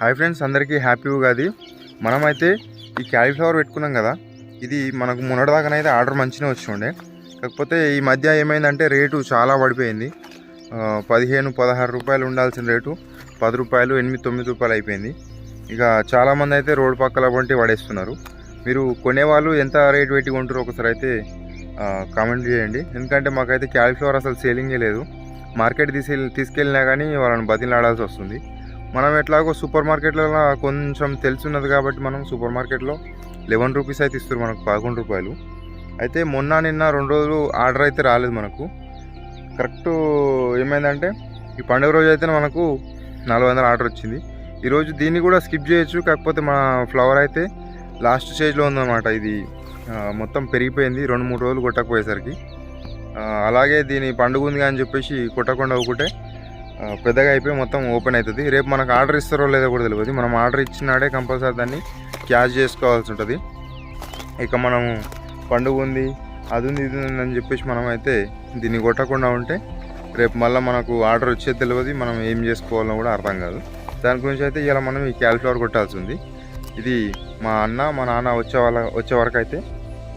Hi friends అందరికీ happy Ugadi. మనమైతే ఈ క్యాలీఫ్లవర్ పెట్టుకున్నాం కదా. ఇది మనకు మొన్నటిదాకానైతే ఆర్డర్ మంచిగా వచ్చి ఉండే కాకపోతే ఈ మధ్య ఏమైందంటే రేటు చాలా పడిపోయింది. పదిహేను పదహారు రూపాయలు ఉండాల్సిన రేటు. పది రూపాయలు ఎనిమిది తొమ్మిది రూపాయలు అయిపోయింది. ఇక చాలామంది అయితే రోడ్డు పక్కల వంటి పడేస్తున్నారు. మీరు కొనేవాళ్ళు ఎంత రేటు పెట్టి కొంటారో ఒకసారి అయితే కామెంట్ చేయండి. ఎందుకంటే మాకైతే క్యాలీఫ్లవర్ అసలు సేలింగే లేదు. మార్కెట్ తీసి తీసుకెళ్ళినా కానీ వాళ్ళని బతిలాడాల్సి వస్తుంది. మనం ఎట్లాగో సూపర్ మార్కెట్లలో కొంచెం తెలుసున్నది కాబట్టి మనం సూపర్ మార్కెట్లో లెవెన్ రూపీస్ అయితే ఇస్తారు మనకు పదకొండు రూపాయలు. అయితే మొన్న నిన్న రెండు రోజులు ఆర్డర్ అయితే రాలేదు మనకు. కరెక్ట్ ఏమైందంటే ఈ పండుగ రోజు అయితే మనకు నాలుగు వందల ఆర్డర్ వచ్చింది. ఈరోజు దీన్ని కూడా స్కిప్ చేయొచ్చు కాకపోతే మన ఫ్లవర్ అయితే లాస్ట్ స్టేజ్లో ఉందన్నమాట. ఇది మొత్తం పెరిగిపోయింది రెండు మూడు రోజులు కొట్టకపోయేసరికి. అలాగే దీని పండుగ ఉంది అని చెప్పేసి కొట్టకుండా ఒకటే పెద్దగా అయిపోయి మొత్తం ఓపెన్ అవుతుంది. రేపు మనకు ఆర్డర్ ఇస్తారో లేదో కూడా తెలియదు మనం ఆర్డర్ ఇచ్చినాడే కంపల్సరీ దాన్ని క్యాష్ చేసుకోవాల్సి ఉంటుంది. ఇక మనము పండుగ ఉంది అది ఉంది ఇది ఉంది అని చెప్పేసి మనం అయితే దీన్ని కొట్టకుండా ఉంటే రేపు మళ్ళీ మనకు ఆర్డర్ వచ్చేది తెలియదు మనం ఏం చేసుకోవాలో కూడా అర్థం కాదు. దాని గురించి అయితే ఇలా మనం ఈ క్యాలిఫ్లవర్ కొట్టాల్సి ఉంది. ఇది మా అన్న మా నాన్న వచ్చే వాళ్ళ వచ్చే వరకు అయితే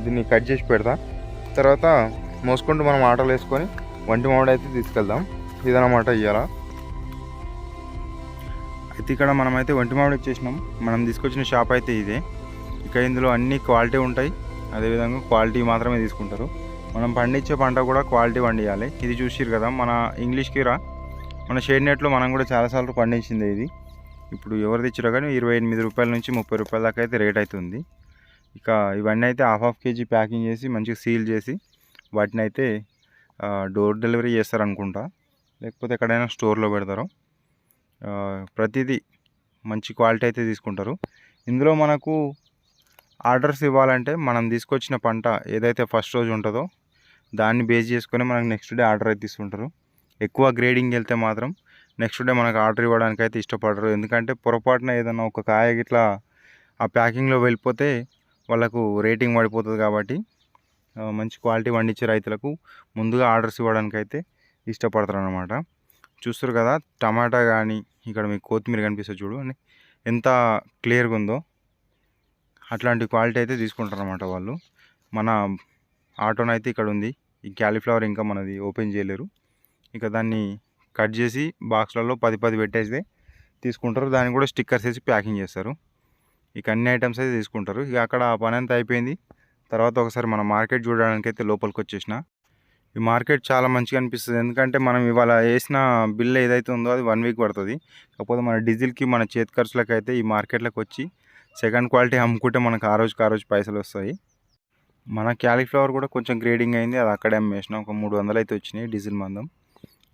దీన్ని కట్ చేసి పెడతా. తర్వాత మోసుకుంటూ మనం ఆటోలు వేసుకొని వంటి మామిడి అయితే తీసుకెళ్దాం. ఇదనమాట ఇవాళ అయితే ఇక్కడ మనమైతే వంటి మామిడి వచ్చేసినాం. మనం తీసుకొచ్చిన షాప్ అయితే ఇదే. ఇక ఇందులో అన్ని క్వాలిటీ ఉంటాయి. అదేవిధంగా క్వాలిటీ మాత్రమే తీసుకుంటారు. మనం పండించే పంట కూడా క్వాలిటీ పండియాలి. ఇది చూసిరు కదా మన ఇంగ్లీష్ కీరా మన షేడ్ నెట్లో మనం కూడా చాలాసార్లు పండించింది ఇది. ఇప్పుడు ఎవరు తెచ్చిరో కానీ ఇరవై ఎనిమిది రూపాయల నుంచి ముప్పై రూపాయల దాకా అయితే రేట్ అవుతుంది ఇక ఇవన్నీ అయితే హాఫ్ హాఫ్ కేజీ ప్యాకింగ్ చేసి మంచిగా సీల్ చేసి వాటిని అయితే డోర్ డెలివరీ చేస్తారు అనుకుంటా లేకపోతే ఎక్కడైనా స్టోర్లో పెడతారు. ప్రతిదీ మంచి క్వాలిటీ అయితే తీసుకుంటారు. ఇందులో మనకు ఆర్డర్స్ ఇవ్వాలంటే మనం తీసుకొచ్చిన పంట ఏదైతే ఫస్ట్ రోజు ఉంటుందో దాన్ని బేస్ చేసుకొని మనకు నెక్స్ట్ డే ఆర్డర్ అయితే ఇస్తుంటారు ఎక్కువ గ్రేడింగ్ వెళ్తే మాత్రం నెక్స్ట్ డే మనకు ఆర్డర్ ఇవ్వడానికి అయితే ఇష్టపడరు. ఎందుకంటే పొరపాటున ఏదైనా ఒక కాయ ఇట్లా ఆ ప్యాకింగ్లో వెళ్ళిపోతే వాళ్ళకు రేటింగ్ పడిపోతుంది కాబట్టి మంచి క్వాలిటీ పండించే రైతులకు ముందుగా ఆర్డర్స్ ఇవ్వడానికి అయితే ఇష్టపడతారు అనమాట చూస్తారు కదా టమాటా కానీ ఇక్కడ మీకు కొత్తిమీర కనిపిస్తుంది చూడు అని ఎంత క్లియర్గా ఉందో. అట్లాంటి క్వాలిటీ అయితే తీసుకుంటారు అనమాట వాళ్ళు. మన ఆటోనైతే ఇక్కడ ఉంది. ఈ క్యాలీఫ్లవర్ ఇంకా మనది ఓపెన్ చేయలేరు. ఇక దాన్ని కట్ చేసి బాక్స్లలో పది పది పెట్టేస్తే తీసుకుంటారు. దాన్ని కూడా స్టిక్కర్స్ వేసి ప్యాకింగ్ చేస్తారు. ఇక అన్ని ఐటమ్స్ అయితే తీసుకుంటారు. ఇక అక్కడ పని అంతా అయిపోయింది. తర్వాత ఒకసారి మన మార్కెట్ చూడడానికి అయితే లోపలికి వచ్చేసిన. ఈ మార్కెట్ చాలా మంచిగా అనిపిస్తుంది. ఎందుకంటే మనం ఇవాళ వేసిన బిల్ ఏదైతే ఉందో అది వన్ వీక్ పడుతుంది. కాకపోతే మన డీజిల్కి మన చేతి ఖర్చులకు అయితే ఈ మార్కెట్లోకి వచ్చి సెకండ్ క్వాలిటీ అమ్ముకుంటే మనకు ఆ రోజుకి ఆ రోజు పైసలు వస్తాయి. మన క్యాలీఫ్లవర్ కూడా కొంచెం గ్రేడింగ్ అయింది. అది అక్కడే అమ్మేసిన. ఒక మూడు వందలు అయితే వచ్చినాయి డీజిల్ మందం.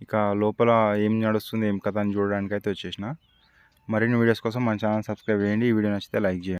ఇక లోపల ఏం నడుస్తుంది ఏం కథ అని చూడడానికి అయితే వచ్చేసిన. మరిన్ని వీడియోస్ కోసం మన ఛానల్ సబ్స్క్రైబ్ చేయండి. ఈ వీడియో నచ్చితే లైక్ చేయండి.